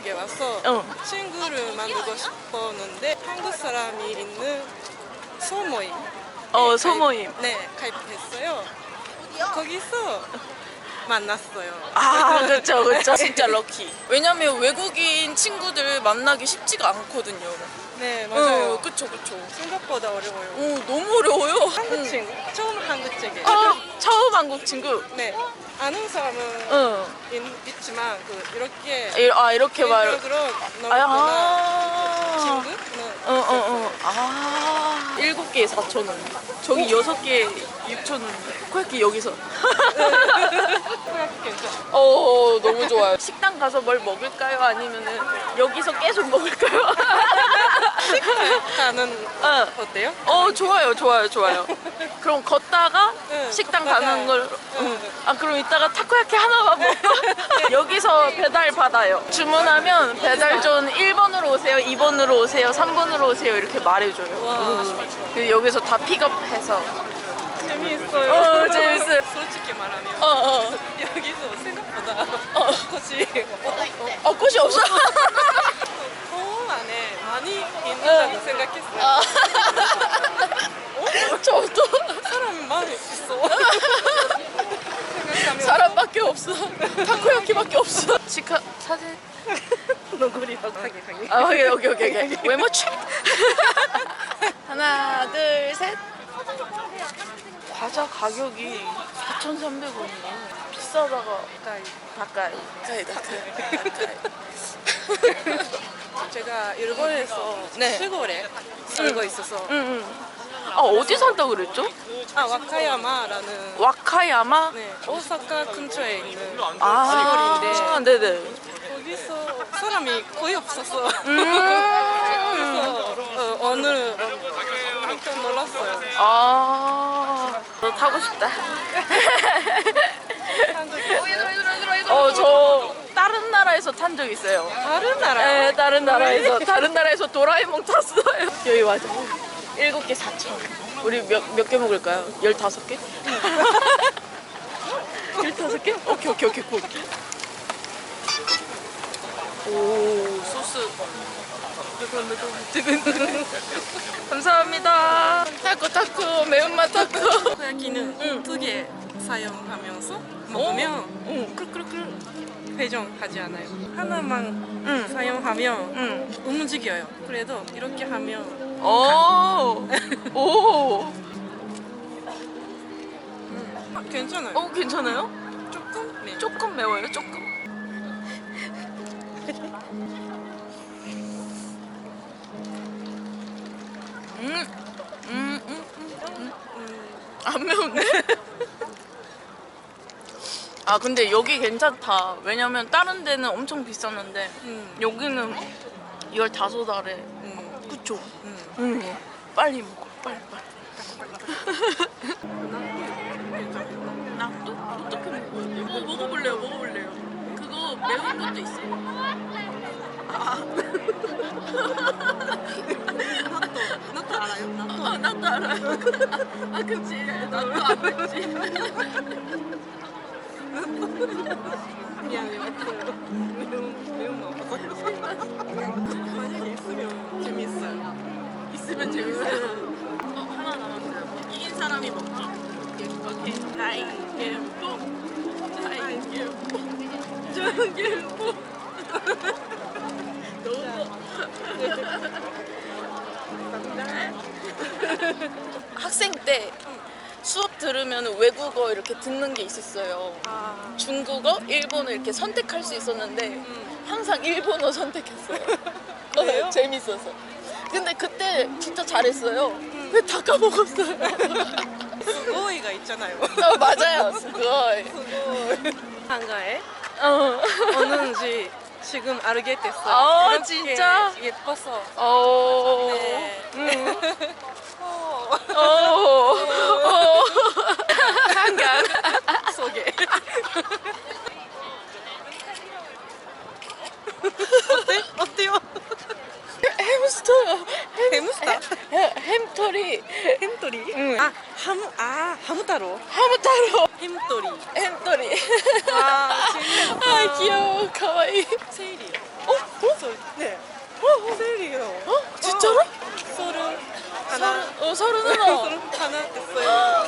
한국에 와서 어. 친구를 만들고 싶었는데 한국 사람이 있는 소모임. 어, 소모임. 네, 가입했어요. 거기서 만났어요. 아, 그쵸, 그쵸. 진짜 럭키. 왜냐면 외국인 친구들 만나기 쉽지가 않거든요. 네, 맞아요. 어, 그쵸, 그쵸. 생각보다 어려워요. 오, 너무 어려워요. 한국 친구. 처음 한국 친구. 처음, 처음 한국 친구. 네. 아는 사람은 응. 있, 있지만 그 이렇게 이- 아, 이렇게 말. 개인적으로 아, 너무나 아. 친구는 어, 어, 어. 아. 일곱 개에 4천 원. 저기 여섯 개에 6천 원. 코야키 여기서. 괜찮아. 어, 너무 좋아요. 식당 가서 뭘 먹을까요? 아니면은 여기서 계속 먹을까요? 가는 어. 어때요? 어, 좋아요, 좋아요, 좋아요. 그럼 걷다가 응, 식당 걷다가. 가는 걸. 응. 응. 아, 그럼 이따가 타코야키 하나만 먹고 여기서 배달 받아요. 주문하면 배달존 1번으로 오세요, 2번으로 오세요, 3번으로 오세요 이렇게 말해줘요. 와. 그 여기서 다 픽업해서. 재미있어요. 어, 재밌어요. 솔직히 말하면 어, 어. 여기서 생각보다 어. 꽃이 어, 꽃이 없어. 공원 안에 많이 있는다고 생각했어요. 아. 저도 사람이 많이 있어. 생각하면 사람밖에 없어. 타코야키밖에 없어. 치카 사진. 너구리라고 하게 하게. 아, 오케이, 오케이, 오케이, 오케이. 외모 체크. 하나, 둘, 셋. 과자 가격이 4,300원이네. 비싸다가 가까이. 가까이. 가까이, 가까이. 가까이. 제가 일본에서 네. 시골에 살고 있어서 응, 응. 아, 어디 산다 그랬죠? 아 와카야마라는 와카야마? 네 오사카 근처에 있는 아, 시골인데 네네. 거기서 사람이 거의 없었어. 음. 그래서 어, 오늘 깜짝 놀랐어요. 아, 너 타고 싶다. 어, 저 다른 나라에서 탄 적 있어요. 다른 나라 네, 다른 나라에서 다른 나라에서 도라에몽 탔어요. 여기 맞아. 일곱 개 4천. 우리 몇 몇 개 먹을까요? 열다섯 개? 열다섯 개? 오케이 오케이 오케이 굿. 오 소스. 두근두근. 감사합니다. 타코 타코 매운맛 타코. 코야키는 응. 두개 사용하면서 먹으면 응. 꿀꿀꿀 회전하지 않아요. 하나만 응. 사용하면 응. 움직여요. 그래도 이렇게 하면 오. 오. 아, 괜찮아요. 어 괜찮아요? 조금 네. 조금 매워요, 조금. 안 매운데? 아 근데 여기 괜찮다. 왜냐면 다른 데는 엄청 비쌌는데 음, 여기는 15알에 음, 그쵸? 음. 응. 빨리 먹어, 빨리 빨리. 나 또 어떻게 먹어야 돼? 어, 먹어볼래요, 먹어볼래요. 그거 매운 것도 있어요. 나도 알아요. 나도. 아, 나도 알아요. 아, 그치. 나도. 미안해요. 매운 매운. 만약에 있으면 재밌어요. 있으면 재밌어요. 어, 하나 남았어요. 이긴 사람이 먹죠. 오케이. 하이, 예뻐. 하이, 예뻐. 저는 예뻐. 너무 학생 때 수업 들으면 외국어 이렇게 듣는 게 있었어요. 아, 중국어, 일본어 이렇게 선택할 수 있었는데 음. 항상 일본어 선택했어요. 그래요? 어, 재밌어서. 근데 그때 진짜 잘했어요. 왜다 까먹었어요? 수고이가 있잖아요. 어, 맞아요. 그거. 수고이. 한가에 어. 오는지 지금 알게 됐어요. 아, 이렇게 진짜? 예뻐서. 어. 네. 음. 어, 어. 어. 한강. 속에. 어때? 어때요? 햄스터? 햄, 햄토리. 햄토리? 응. 아, 하무, 아, 하무타로. 하무타로. 햄토리. 햄토리. 아, 재밌다. 아, 귀여워. 가와이. 세일이요. 어? 소- 네. 셀이요. 어? 진짜로? 서른 하나. 어 서른은 서른 하나 됐어요.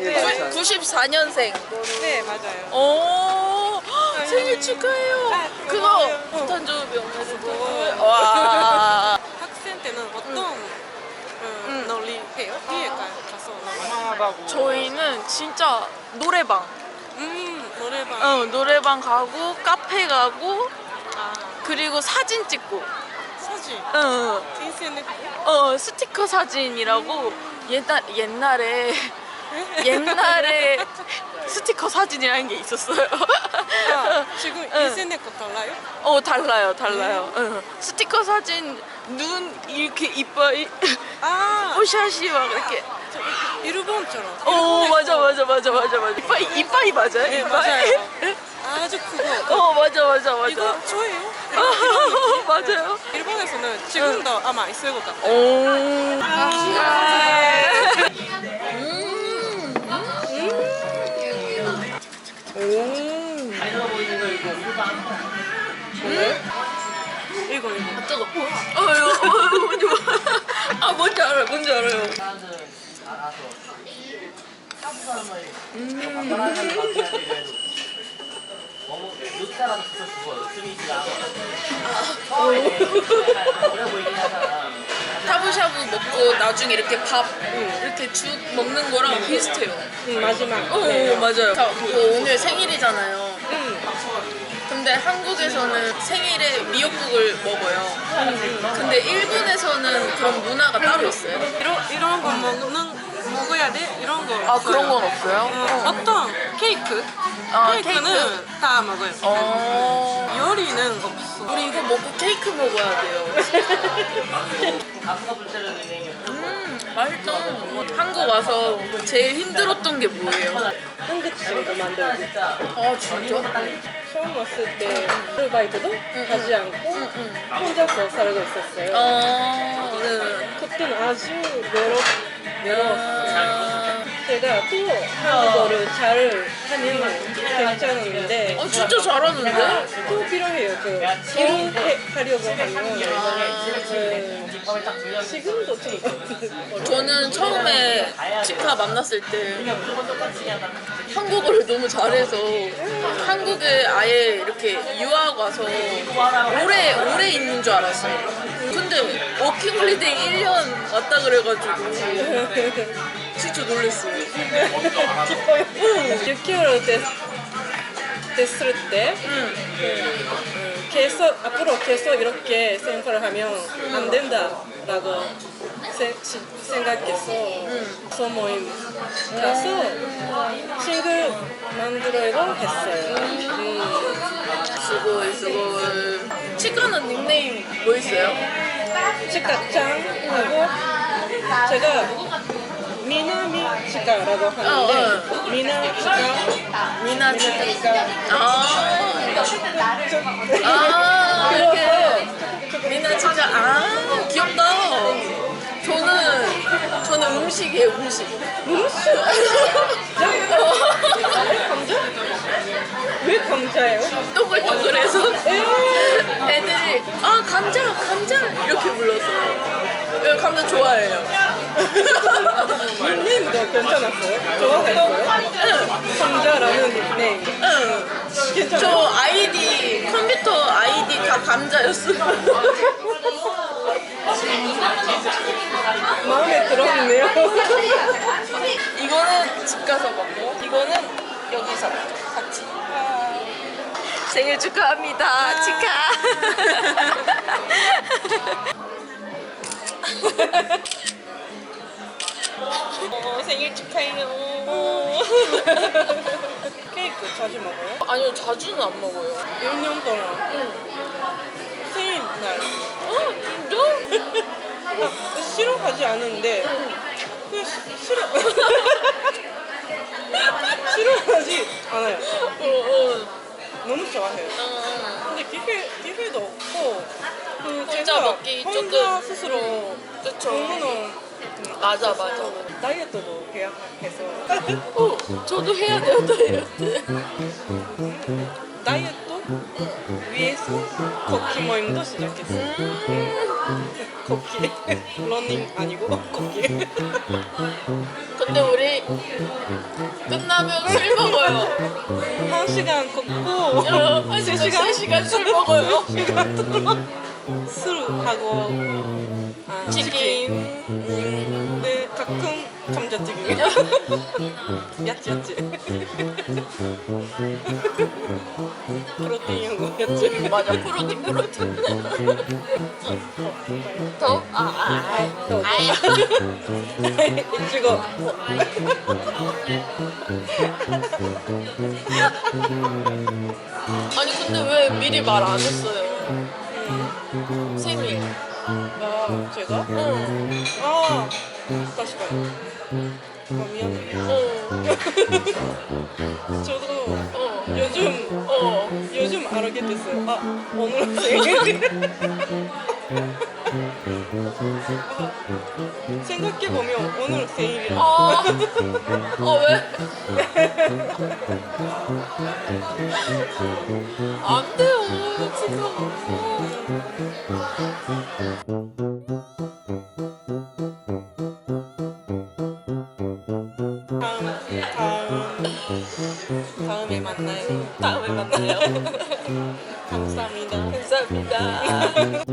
네. 94년생. 네 맞아요. 오 생일 축하해요. 아, 그거 오메데토. 그거. 와. 학생 때는 어떤 음, 놀이 해요? 뒤에 가- 가서 놀아요. 저희는 진짜 노래방. 음 노래방. 어 노래방 가고 카페 가고 아 그리고 사진 찍고. 사진. 어, 인터넷. 어 스티커 사진이라고 옛날 옛날에 옛날에 스티커 사진이라는 게 있었어요. 아 지금 응. 인터넷 거 달라요? 어 달라요 달라요. 응. 스티커 사진 눈 이렇게 이빨 아 뽀샤시 막 이렇게. 저 일본처럼. 어 일본에서- 맞아 맞아 맞아 맞아 맞아. 이빨 이빨이 맞아요? 네 이빨? 맞아요. 아주 크고. 어 맞아 맞아 맞아. 이거 저예요? 맞아요. 일본에서는 지금도 아마 있을 것 같아요. 오. 이거 늦다라도 진짜 죽어. 스미스랑. 처음에 그래 보이긴 하잖아. 샤브샤브 먹고 나중에 이렇게 밥 이렇게 죽 먹는 거랑 비슷해요. 음, 마지막. 어, 네. 맞아요. 자, 그 오늘 생일이잖아요. 음. 근데 한국에서는 생일에 미역국을 먹어요. 근데 일본에서는 그런 문화가 따로 있어요. 이런 이런 거. 아. 그런 건 없어요? 어, 어떤 케이크? 아, 케이크는 케이크? 다 먹어요. 어. 요리는 없어. 우리 이거 먹고 케이크 먹어야 돼요. 음, 맛있다. 한국 와서 제일 힘들었던 게 뭐예요? 한국 친구 만들고. 아 진짜? 처음 왔을 때 아르바이트도 하지 않고 혼자서 살고 있었어요. 아, 네. 그때는 아주 외롭 외로웠어요. 아, 제가 또 한국어를 잘 하면 괜찮은데 아 진짜 잘하는데? 또 필요해요. 그 일을 해- 하려고 하면 네, 지금도 좀. 저는 처음에 치카 만났을 때 한국어를 너무 잘해서 한국에 아예 이렇게 유학 와서 오래 오래 있는 줄 알았어요. 근데 워킹홀리데이 1년 왔다 그래가지고 진짜 놀랐어요. 기뻐요. 6개월 됐, 됐을 때 응. 음, 계속 앞으로 계속 이렇게 생활을 하면 안 된다라고 세- 시- 생각해서 소모임 가서 친구 만들려고 했어요. 음, 수고해 수고해. 치카는 닉네임 뭐 있어요? 치카짱하고 제가 미나미 치카라고 하는데 미나 치카 미나 치카. 치카 아. 아, 이렇게. 미나 진짜, 아, 귀엽다. 저는, 저는 음식이에요, 음식. 음식? 감자? 왜 감자예요? 동글동글해서. 에이, 애들이, 아, 감자, 감자. 이렇게 불렀어요. 네, 감자 좋아해요. 닉네임도 괜찮았어요? 좋아했어요? 감자라는 닉네임 응. 저 괜찮아요? 아이디, 컴퓨터 아이디 다 감자였어요. 마음에 들었네요 이거는 집 가서 먹고 이거는 여기서 같이 생일 축하합니다 치카 어, 생일 축하해요. 케이크 자주 먹어요? 아니요 자주는 안 먹어요. 1년 동안? 생일날. 어 진짜? 아, 싫어하지 않은데. 그 시- 싫어. 싫어하지 않아요. 어, 어. 너무 좋아해요. 어. 근데 기회, 기회도 없고 그 혼자 제가 먹기 혼자 조금- 스스로 그쵸. 공부는 맞아 맞아 다이어트도 계약해서 어, 저도 해야 돼요 다이어트 다이어트 위에서 걷기 모임도 시작했어. 걷기. 러닝 아니고 걷기. 근데 우리 끝나면 술 먹어요. 한 시간 걷고 어, 한세 시간, 세 시간 술 먹어요. 시간 동안 술하고。 아, 치킨. 네 가끔 감자튀김. 야채 야채. 프로테인하고 야채. 맞아, 프로틴, 프로틴. 더? 아, 아, 아. 아이. 이거 아니, 근데 왜 미리 말 안 했어요? 생일. 나 제가 응. 아 다시 봐요. 아 미안해. 어. 저도 어. 요즘 어. 요즘 알게 됐어요. 아 오늘 생일. 생각해 보면 오늘 생일이라. 아. 어, 왜? 안 돼요, 지금. 다음에 만나요. 감사합니다. 감사합니다.